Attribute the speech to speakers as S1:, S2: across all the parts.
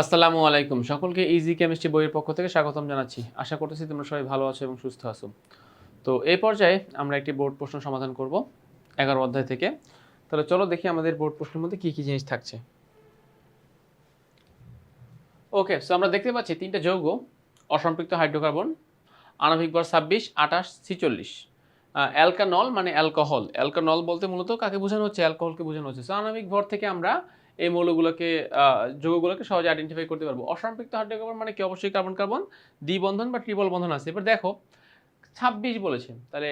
S1: আসসালামু আলাইকুম। সকলকে ইজি কেমিস্ট্রি বইয়ের পক্ষ থেকে স্বাগতম জানাচ্ছি। আশা করতেছি তোমরা সবাই ভালো আছো এবং সুস্থ আছো। তো এই পর্যায়ে আমরা একটি বোর্ড প্রশ্ন সমাধান করব এগারো অধ্যায় থেকে। তাহলে চলো দেখি আমাদের বোর্ড প্রশ্নের মধ্যে কী কী জিনিস থাকছে। ওকে সো আমরা দেখতে পাচ্ছি তিনটা যৌগ, অসম্পৃক্ত হাইড্রোকার্বন, আণবিক ভর ছাব্বিশ, আঠাশ, ছিচল্লিশ। অ্যালকানল মানে অ্যালকোহল। অ্যালকানল বলতে মূলত কাকে বোঝানো হচ্ছে? অ্যালকোহলকে বোঝানো হচ্ছে। সো আণবিক ভর থেকে আমরা এই মৌলগুলোকে যৌগগুলোকে সহজে আইডেন্টিফাই করতে পারব। অসম্পৃক্ত হাইড্রোকার্বন মানে কি? অবশ্যই কার্বন কার্বন দ্বিবন্ধন বা ট্রিপল বন্ধন আছে। এবার দেখো, ছাব্বিশ বলেছে। তাহলে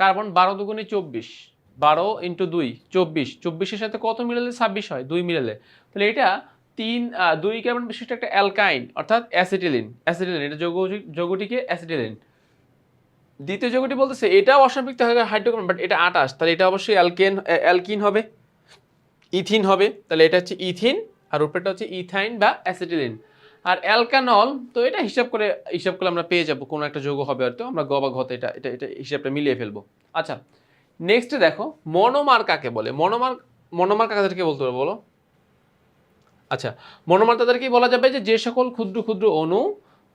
S1: কার্বন বারো দুগুণে চব্বিশ, বারো ইন্টু দুই, চব্বিশ। চব্বিশের সাথে কত মিলালে ছাব্বিশ হয়? দুই মিলালে। তাহলে এটা তিন দুই কার্বন বিশিষ্ট একটা অ্যালকাইন অর্থাৎ অ্যাসিটিলিন অ্যাসিটিলিন এটা যৌগ, যৌগটিকে অ্যাসিটিলিন দ্বিতীয় যৌগটি বলতেছে, এটাও অসম্পৃক্ত হাইড্রোকার্বন বাট এটা আটাশ তাহলে এটা অবশ্যই অ্যালকেন অ্যালকিন হবে। ইথিন হবে, তাহলে এটা হচ্ছে ইথিন, আর উপরেটা হচ্ছে ইথাইন বা অ্যাসিটিলিন। আর অ্যালকানল, তো এটা হিসাব করে, হিসাব করলে আমরা পেয়ে যাব, কোনো একটা যৌগ হবে হয়তো আমরা গ বা ঘতে এটা এটা এটা হিসাবটা মিলিয়ে ফেলব। আচ্ছা নেক্সটে দেখো, মনোমার কাকে বলে? মনোমার মনোমার কাদেরকে বলতে পারব বলো? আচ্ছা মনোমার তাদেরকেই বলা যাবে যে যে সকল ক্ষুদ্র ক্ষুদ্র অণু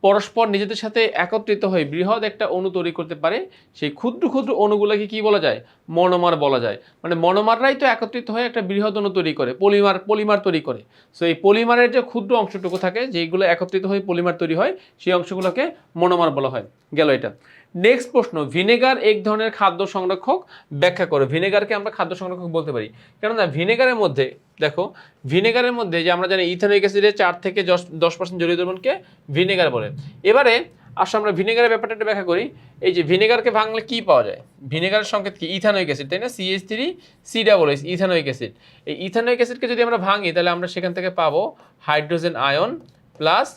S1: পরস্পর নিজেদের সাথে একত্রিত হয়ে বৃহৎ একটা অণু তৈরি করতে পারে। সেই ক্ষুদ্র ক্ষুদ্র অণুগুলোকে কি বলা যায়? মনোমার বলা যায়। মানে মনোমাররাই তো একত্রিত হয়ে একটা বৃহৎ অণু তৈরি করে, পলিমার পলিমার তৈরি করে। সো এই পলিমারের যে ক্ষুদ্র অংশটুকু থাকে, যেইগুলো একত্রিত হয়ে পলিমার তৈরি হয়, সেই অংশগুলোকে মনোমার বলা হয়। গেল এটা। নেক্সট প্রশ্ন ভিনেগার এক ধরনের খাদ্য সংরক্ষক ব্যাখ্যা করো। ভিনেগারকে আমরা খাদ্য সংরক্ষক বলতে পারি। কেননা ভিনেগারের মধ্যে, দেখো ভিনেগারের মধ্যে যে আমরা জানি ইথানোইক অ্যাসিডের চার থেকে দশ পার্সেন্ট জলীয় দ্রবণকে ভিনেগার বলে। এবারে আসলে আমরা ভিনেগারের ব্যাপারটা একটু ব্যাখ্যা করি। এই যে ভিনেগারকে ভাঙলে কি পাওয়া যায়? ভিনেগারের সংকেত কি? ইথানোইক অ্যাসিড তাই না? CH three C double S ethanoic acid এই ইথানোইক অ্যাসিডকে যদি আমরা ভাঙি, তাহলে আমরা সেখান থেকে পাবো hydrogen ion plus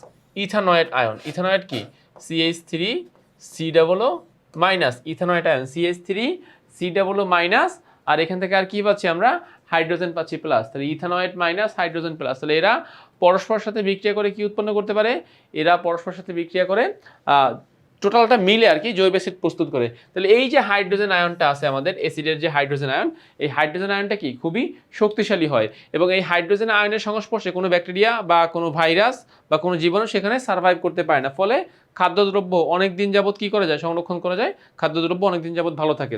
S1: ethanoate ion ethanoate কি? CH three C double minus ethanoate ion CH three C double minus আর এখান থেকে আর কি পাচ্ছি আমরা? হাইড্রোজেন পাচ্ছি প্লাস তাহলে ইথানয়েড মাইনাস হাইড্রোজেন প্লাস তাহলে এরা পরস্পরের সাথে বিক্রিয়া করে কি উৎপন্ন করতে পারে? এরা পরস্পরের সাথে বিক্রিয়া করে টোটালটা মিলে আর কি জৈব অ্যাসিড প্রস্তুত করে। তাহলে এই যে হাইড্রোজেন আয়নটা আছে আমাদের অ্যাসিডের যে হাইড্রোজেন আয়ন এই হাইড্রোজেন আয়নটা কি? খুবই শক্তিশালী হয়। এবং এই হাইড্রোজেন আয়নের সংস্পর্শে কোনো ব্যাকটেরিয়া বা কোনো ভাইরাস বা কোনো জীবাণু সেখানে সার্ভাইভ করতে পারে না। ফলে খাদ্যদ্রব্য অনেক দিন যাবত কি করা যায়? সংরক্ষণ করা যায়। খাদ্যদ্রব্য অনেক দিন যাবত ভালো থাকে।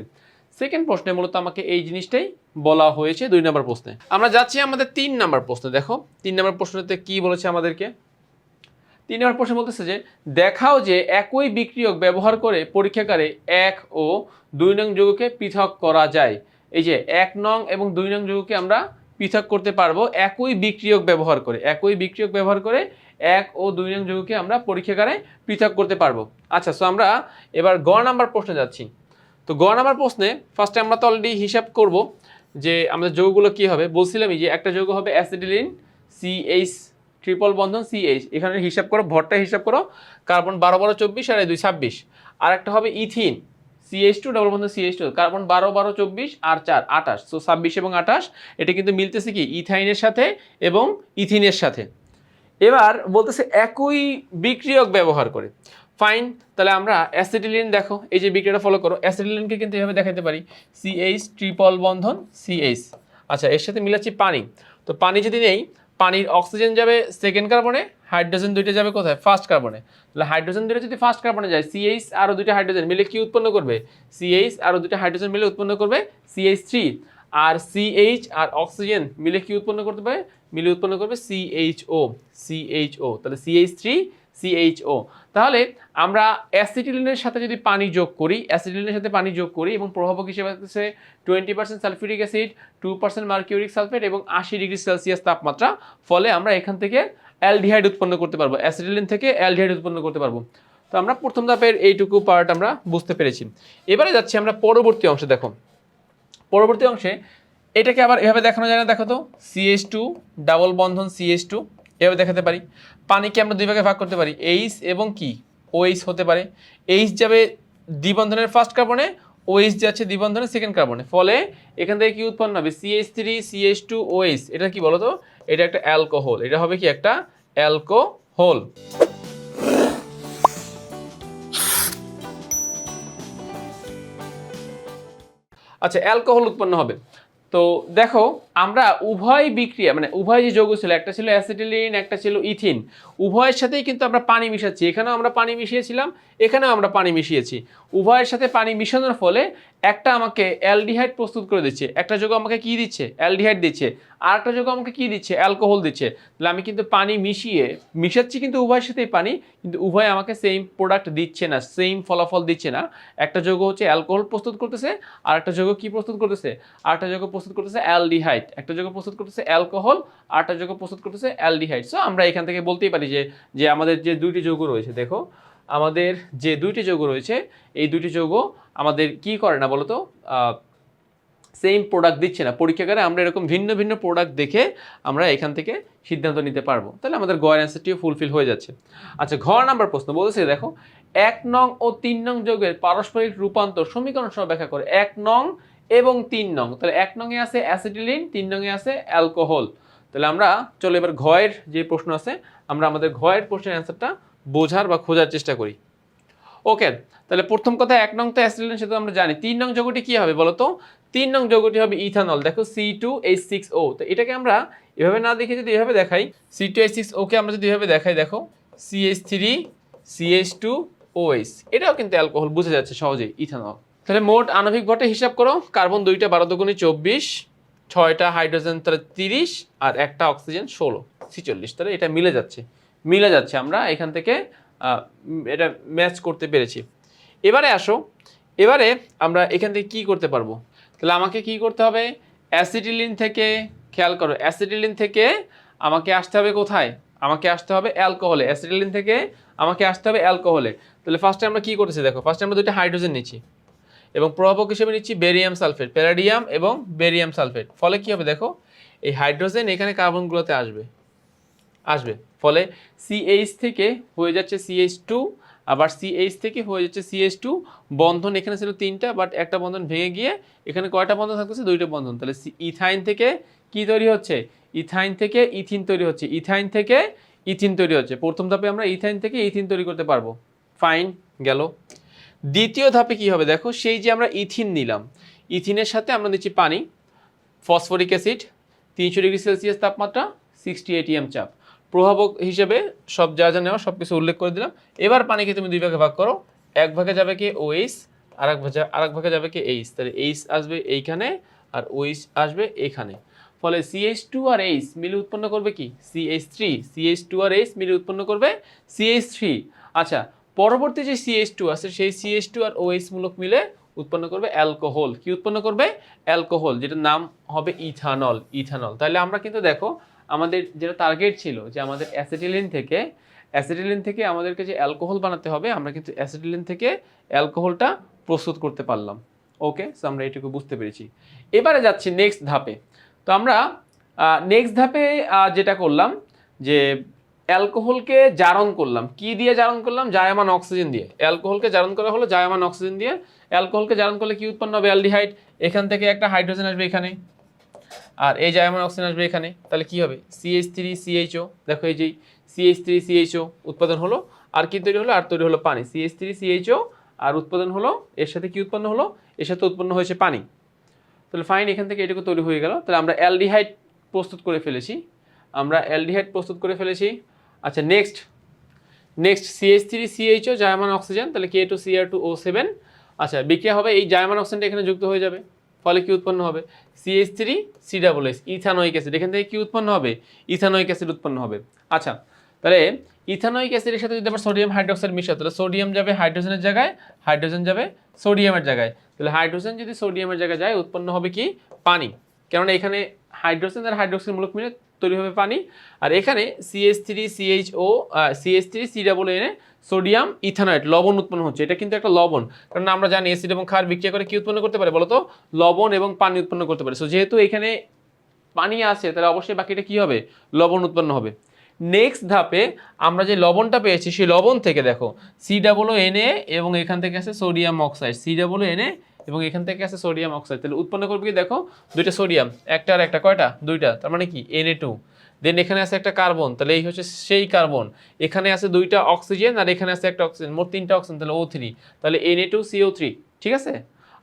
S1: সেকেন্ড প্রশ্নে মূলত আমাকে এই জিনিসটাই বলা হয়েছে দুই নম্বর প্রশ্নে। আমরা যাচ্ছি আমাদের তিন নম্বর প্রশ্নে। দেখো, তিন নম্বর প্রশ্নতে কি বলেছে আমাদেরকে? তিন নম্বর প্রশ্ন বলতেছে যে, দেখাও যে একই বিক্রিয়ক ব্যবহার করে পরীক্ষাগারে এক ও দুই নং যৌগকে পৃথক করা যায়। এই যে এক নং এবং দুই নং যৌগকে আমরা পৃথক করতে পারব একই বিক্রিয়ক ব্যবহার করে। একই বিক্রিয়ক ব্যবহার করে এক ও দুই নং যৌগকে আমরা পরীক্ষাগারে পৃথক করতে পারব। আচ্ছা সো আমরা এবার গ নাম্বার প্রশ্নে যাচ্ছি। তো গ নাম্বার প্রশ্নে ফার্স্টে আমরা তো অলরেডি হিসাব করব যে আমাদের যৌগগুলো কি হবে। বলছিলামই যে একটা যৌগ হবে অ্যাসিডিলিন সিএইচ ট্রিপল বন্ধন সিএইচ এখানে হিসাব করো, ভরটা হিসাব করো কার্বন বারো বারো চব্বিশ আর এই দুই ছাব্বিশ। আর একটা হবে ইথিন সিএইচ টু ডবল বন্ধন সিএইচ টু কার্বন বারো বারো চব্বিশ আর চার, আঠাশ। সো ছাব্বিশ এবং আঠাশ, এটা কিন্তু মিলতেছে কি? ইথাইনের সাথে এবং ইথিনের সাথে। এবার বলতেছে একই বিক্রিয়ক ব্যবহার করে। ফাইন তাহলে আমরা অ্যাসিডিলিন দেখো, এই যে বিক্রিয়াটা ফলো করো অ্যাসিডিলিনকে কিন্তু এভাবে দেখাতে পারি। সিএইচ ট্রিপল বন্ধন সিএইচ আচ্ছা এর সাথে মিলাচ্ছি পানি। তো পানি যদি নেই, পানির অক্সিজেন যাবে সেকেন্ড কার্বনে হাইড্রোজেন দুইটা যাবে কোথায়? ফার্স্ট কার্বনে তাহলে হাইড্রোজেন দুইটা যদি ফার্স্ট কার্বনে যায় সিএইচ আরও দুইটা হাইড্রোজেন মিলে কি উৎপন্ন করবে? সিএইচ আরও দুইটা হাইড্রোজেন মিলে উৎপন্ন করবে সিএইচ থ্রি আর সিএইচ আর অক্সিজেন মিলে কি উৎপন্ন করতে পারে? মিলে উৎপন্ন করবে সিএইচও সিএইচও তাহলে সিএইচ থ্রি সিএইচও তাহলে আমরা অ্যাসিটিলিনের সাথে যদি পানি যোগ করি অ্যাসিটিলিনের সাথে পানি যোগ করি এবং প্রভাবক হিসেবে আছে twenty percent sulphuric acid two percent mercuric sulphate এবং আশি ডিগ্রি সেলসিয়াস তাপমাত্রা, ফলে আমরা এখান থেকে অ্যালডিহাইড উৎপন্ন করতে পারব অ্যাসিটিলিন থেকে অ্যালডিহাইড উৎপন্ন করতে পারব। তো আমরা প্রথম ধাপের এইটুকু পার্ট আমরা বুঝতে পেরেছি। এবারে যাচ্ছি আমরা পরবর্তী অংশে, দেখো। পরবর্তী অংশে এটাকে আবার এভাবে দেখানো যায় না, দেখো তো সিএস টু ডাবল বন্ধন সিএস টু এভাবে দেখাতে পারি। পানিকে আমরা দুই ভাগে ভাগ করতে পারি এইচ এবং কি? ওএইচ হতে পারে। এইচ যাবে দ্বিবন্ধনের ফার্স্ট কার্বনে ওএইচ যাচ্ছে দ্বিবন্ধনের সেকেন্ড কার্বনে ফলে এখান থেকে কি উৎপন্ন হবে? CH three CH two OH এটা কি বলো তো এটা একটা অ্যালকোহল। এটা হবে কি? একটা অ্যালকোহল। আচ্ছা অ্যালকোহল উৎপন্ন হবে। তো দেখো, আমরা উভয় বিক্রিয়া মানে উভয় যে যৌগ ছিল, একটা ছিল অ্যাসিটিলিন, একটা ছিল ইথিন, উভয়ের সাথেই কিন্তু আমরা পানি মিশাচ্ছি। এখানেও আমরা পানি মিশিয়েছিলাম, এখানেও আমরা পানি মিশিয়েছি। উভয়ের সাথে পানি মিশানোর ফলে একটা আমাকে অ্যালডিহাইড প্রস্তুত করে দিচ্ছে। একটা যৌগ আমাকে কি দিচ্ছে? অ্যালডিহাইড দিচ্ছে। আর একটা যৌগ আমাকে কি দিচ্ছে? অ্যালকোহল দিচ্ছে। তাহলে আমি কিন্তু পানি মিশিয়ে, মিশাচ্ছি কিন্তু উভয়ের সাথেই পানি, কিন্তু উভয় আমাকে সেম প্রোডাক্ট দিচ্ছে না সেম ফলাফল দিচ্ছে না। একটা যৌগ হচ্ছে অ্যালকোহল প্রস্তুত করতেছে আর একটা যৌগ কি প্রস্তুত করতেছে? আর একটা যৌগ প্রস্তুত করতেছে অ্যালডিহাইড, একটা যৌগ প্রস্তুত করতেছে অ্যালকোহল একটা যৌগ প্রস্তুত করতেছে অ্যালডিহাইড। সো আমরা এখান থেকে বলতেই পারি যে যে আমাদের যে দুইটি যৌগ রয়েছে, দেখো, আমাদের যে দুইটি যৌগ রয়েছে, এই দুইটি যৌগ আমাদের কি করে না বলতো? সেম প্রোডাক্ট দিচ্ছে না। পরীক্ষাগারে আমরা এরকম ভিন্ন ভিন্ন প্রোডাক্ট দেখে আমরা এখান থেকে সিদ্ধান্ত নিতে পারব। তাহলে আমাদের গয়ের অ্যান্সারটিও ফুলফিল হয়ে যাচ্ছে। আচ্ছা ঘর নাম্বার প্রশ্ন, বলতেছে, দেখো, এক নং ও তিন নং যোগের পারস্পরিক রূপান্তর সমীকরণ সহ ব্যাখ্যা করে, এক নং এবং তিন নং। তাহলে এক নংয়ে আছে অ্যাসিটিলিন, তিন নংয়ে আছে অ্যালকোহল। তাহলে আমরা চলো এবার ঘয়ের যে প্রশ্ন আছে, আমরা আমাদের ঘয়ের প্রশ্নের অ্যান্সারটা বোঝার বা খোঁজার চেষ্টা করি। ওকে, তাহলে প্রথম কথা এক নং তো অ্যাসিটিলিন, সেটা আমরা জানি। তিন নং যৌগটি কি হবে বলো তো? তিন নং যৌগটি হবে ইথানল, দেখো C two H six O তো এটাকে আমরা এভাবে না দেখে যদি এভাবে দেখাই সি টু এইচ সিক্স ওকে আমরা যদি এভাবে দেখাই, দেখো CH three CH two OH এটাও কিন্তু অ্যালকোহল, বুঝে যাচ্ছে সহজেই, ইথানল। তাহলে মোট আণবিক ভট্টে হিসাব করো। কার্বন দুইটা বারো দুগুণি চব্বিশ, ছয়টা হাইড্রোজেন তাহলে তিরিশ, আর একটা অক্সিজেন ষোলো, ছিচল্লিশ। তাহলে এটা মিলে যাচ্ছে। মিলে যাচ্ছে আমরা এখান থেকে এটা ম্যাচ করতে পেরেছি। এবারে আসো। এবারে আমরা এখান থেকে কি করতে পারব? তাহলে আমাকে কি করতে হবে? অ্যাসিটিলিন থেকে, খেয়াল করো, অ্যাসিটিলিন থেকে আমাকে আসতে হবে কোথায়? আমাকে আসতে হবে অ্যালকোহলে। অ্যাসিটিলিন থেকে আমাকে আসতে হবে অ্যালকোহলে। তাহলে ফার্স্টে আমরা কি করতেছি? দেখো ফার্স্টে আমরা দুইটা হাইড্রোজেন নিচ্ছি। এবং প্রভাবক হিসেবে নিচ্ছি বেরিয়াম সালফেট প্যারাডিয়াম এবং বেরিয়াম সালফেট ফলে কি হবে দেখো, এই হাইড্রোজেন এখানে কার্বনগুলোতে আসবে। আসবে। ফলে সিএইচ থেকে হয়ে যাচ্ছে সিএইচ টু আবার সিএইচ থেকে হয়ে যাচ্ছে সিএইচ টু বন্ধন এখানে ছিল তিনটা বাট একটা বন্ধন ভেঙে গিয়ে এখানে কয়টা বন্ধন থাকতেছে? দুইটা বন্ধন। তাহলে ইথাইন থেকে কি তৈরি হচ্ছে? ইথাইন থেকে ইথিন তৈরি হচ্ছে। ইথাইন থেকে ইথিন তৈরি হচ্ছে। প্রথম ধাপে আমরা ইথাইন থেকে ইথিন তৈরি করতে পারব। ফাইন গেল। দ্বিতীয় ধাপে কি হবে? দেখো, সেই যে আমরা ইথিন নিলাম, ইথিনের সাথে আমরা দিচ্ছি পানি, ফসফরিক অ্যাসিড, তিনশো ডিগ্রি সেলসিয়াস তাপমাত্রা, সিক্সটি এটিএম চাপ। প্রভাবক হিসেবে সব যা যা নেওয়া সব কিছু উল্লেখ করে দিলাম। এবার পানিকে তুমি দুই ভাগে ভাগ করো। এক ভাগে যাবে কি? ওএইচ আর এক ভাগে আর এক ভাগে যাবে কি? এইচ তাহলে এইচ আসবে এইখানে আর ওইচ আসবে এইখানে ফলে সিএইচ টু আর এইচ মিলে উৎপন্ন করবে কি? সিএইচ থ্রি সিএইচ টু আর এইচ মিলে উৎপন্ন করবে সিএইচ থ্রি আচ্ছা পরবর্তী যে সিএইচ টু আছে, সেই সিএইচ টু আর ওএইচ মূলক মিলে উৎপন্ন করবে অ্যালকোহল। কি উৎপন্ন করবে? অ্যালকোহল, যেটার নাম হবে ইথানল ইথানল। তাহলে আমরা কিন্তু দেখো, আমাদের যেটা টার্গেট ছিল, যে আমাদের অ্যাসিটিলিন থেকে অ্যাসিটিলিন থেকে আমাদেরকে যে অ্যালকোহল বানাতে হবে, আমরা কিন্তু অ্যাসিটিলিন থেকে অ্যালকোহলটা প্রস্তুত করতে পারলাম। ওকে সো আমরা এটুকু বুঝতে পেরেছি। এবারে যাচ্ছি নেক্সট ধাপে। তো আমরা নেক্সট ধাপে যেটা করলাম, যে অ্যালকোহলকে জারণ করলাম। কি দিয়ে জারণ করলাম? জায়মান অক্সিজেন দিয়ে। অ্যালকোহলকে জারণ করা হলো জায়মান অক্সিজেন দিয়ে। অ্যালকোহলকে জারণ করলে কি উৎপন্ন হবে? অ্যালডিহাইড। এখান থেকে একটা হাইড্রোজেন আসবে এখানে। আর এই জায়মান অক্সিজেন আসবে এখানে। তাহলে কি হবে? সিএইচ থ্রি সিএইচও দেখো এই যে সিএইচ থ্রি সিএইচও উৎপাদন হলো। আর কি তৈরি হলো? আর তৈরি হলো পানি। সিএইচ থ্রি সিএইচও আর উৎপাদন হলো, এর সাথে কি উৎপন্ন হলো? এর সাথে উৎপন্ন হয়েছে পানি। তাহলে ফাইন এখান থেকে এটুকু তৈরি হয়ে গেল। তাহলে আমরা অ্যালডিহাইড প্রস্তুত করে ফেলেছি। আমরা অ্যালডিহাইড প্রস্তুত করে ফেলেছি। আচ্ছা next next CH three CHO জায়মান oxygen, তাহলে K two CR two O seven আচ্ছা বিক্রিয়া হবে, এই জায়মান অক্সিজেনটা এখানে যুক্ত হয়ে যাবে, ফলে কি উৎপন্ন হবে? CH three C double S ethanoic acid, এখান থেকে কি উৎপন্ন হবে? ইথানোয়িক অ্যাসিড উৎপন্ন হবে। আচ্ছা তাহলে ইথানোয়িক অ্যাসিডের সাথে যদি আমরা সোডিয়াম হাইড্রোক্সাইড মিশাই তাহলে সোডিয়াম যাবে হাইড্রোজেনের জায়গায়, হাইড্রোজেন যাবে সোডিয়ামের জায়গায়। তাহলে হাইড্রোজেন যদি সোডিয়ামের জায়গায় যায়, উৎপন্ন হবে কি? পানি। কেননা এখানে হাইড্রোজেন আর হাইড্রোক্সাইড মূলক মিলে তৈরি হবে পানি। আর এখানে CS three CH O CS three C double এনে সোডিয়াম, ইথানয়েড, লবণ উৎপন্ন হচ্ছে। এটা কিন্তু একটা লবণ। কারণ আমরা জানি অ্যাসিড এবং ক্ষার বিক্রিয়া করে কি উৎপন্ন করতে পারে বলতো? লবণ এবং পানি উৎপন্ন করতে পারে। সো যেহেতু এখানে পানি আছে, তাহলে অবশ্যই বাকিটা কি হবে? লবণ উৎপন্ন হবে। নেক্সট ধাপে আমরা যে লবণটা পেয়েছি, সেই লবণ থেকে দেখো। সি ডাবল এনএ এবং এখান থেকে আছে sodium oxide C double NA এবং এখান থেকে আছে সোডিয়াম অক্সাইড তাহলে উৎপন্ন করবে কি? দেখো, দুইটা সোডিয়াম একটা আর একটা, কয়টা? দুইটা। তার মানে কি? এনএ টু দেন এখানে আছে একটা কার্বন তাহলে এই হচ্ছে সেই কার্বন এখানে আছে দুইটা অক্সিজেন আর এখানে আছে একটা অক্সিজেন মোট তিনটা অক্সিজেন তাহলে ও থ্রি তাহলে এনএ টু সিও থ্রি ঠিক আছে?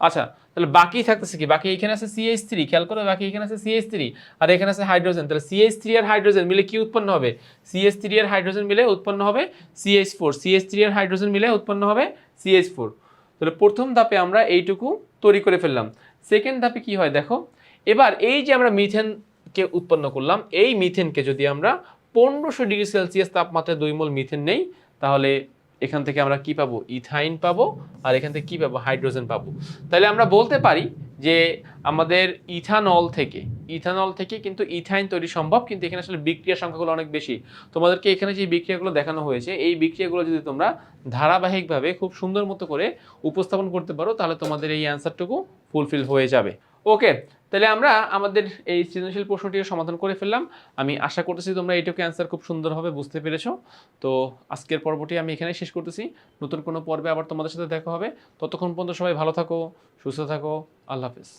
S1: আচ্ছা তাহলে বাকি থাকতেছে কি? বাকি এখানে আছে সিএইচ থ্রি খেয়াল করো, বাকি এখানে আছে সিএইচ থ্রি আর এখানে আছে হাইড্রোজেন তাহলে সিএইচ থ্রি আর হাইড্রোজেন মিলে কি উৎপন্ন হবে? সিএইচ থ্রি আর হাইড্রোজেন মিলে উৎপন্ন হবে সিএইচ ফোর সিএইচ থ্রি আর হাইড্রোজেন মিলে উৎপন্ন হবে সিএইচ ফোর তাহলে প্রথম ধাপে আমরা এইটুকু তৈরি করে ফেললাম। সেকেন্ড ধাপে কি হয় দেখো, এবার এই যে আমরা মিথেনকে উৎপন্ন করলাম, এই মিথেনকে যদি আমরা পনেরোশো ডিগ্রি সেলসিয়াস তাপমাত্রায় দুই মোল মিথেন নেই, তাহলে এখান থেকে আমরা কি পাবো? ইথাইন পাবো, আর এখান থেকে কি পাবো? হাইড্রোজেন পাবো। তাহলে আমরা বলতে পারি যে আমাদের ইথানল থেকে ইথানল থেকে কিন্তু ইথাইন তৈরি সম্ভব, কিন্তু এখানে আসলে বিক্রিয়ার সংখ্যাগুলো অনেক বেশি। তোমাদেরকে এখানে যে বিক্রিয়াগুলো দেখানো হয়েছে, এই বিক্রিয়াগুলো যদি তোমরা ধারাবাহিকভাবে খুব সুন্দর মতো করে উপস্থাপন করতে পারো, তাহলে তোমাদের এই অ্যান্সারটুকু ফুলফিল হয়ে যাবে। ওকে, তাহলে আমরা আমাদের এই সৃজনশীল প্রশ্নটিও সমাধান করে ফেললাম। আমি আশা করতেছি তোমরা এইটুকু অ্যান্সার খুব সুন্দরভাবে বুঝতে পেরেছ। তো আজকের পর্বটি আমি এখানে শেষ করতেছি। নতুন কোনো পর্বে আবার তোমাদের সাথে দেখা হবে। ততক্ষণ পর্যন্ত সবাই ভালো থাকো, সুস্থ থাকো। আল্লাহ হাফেজ।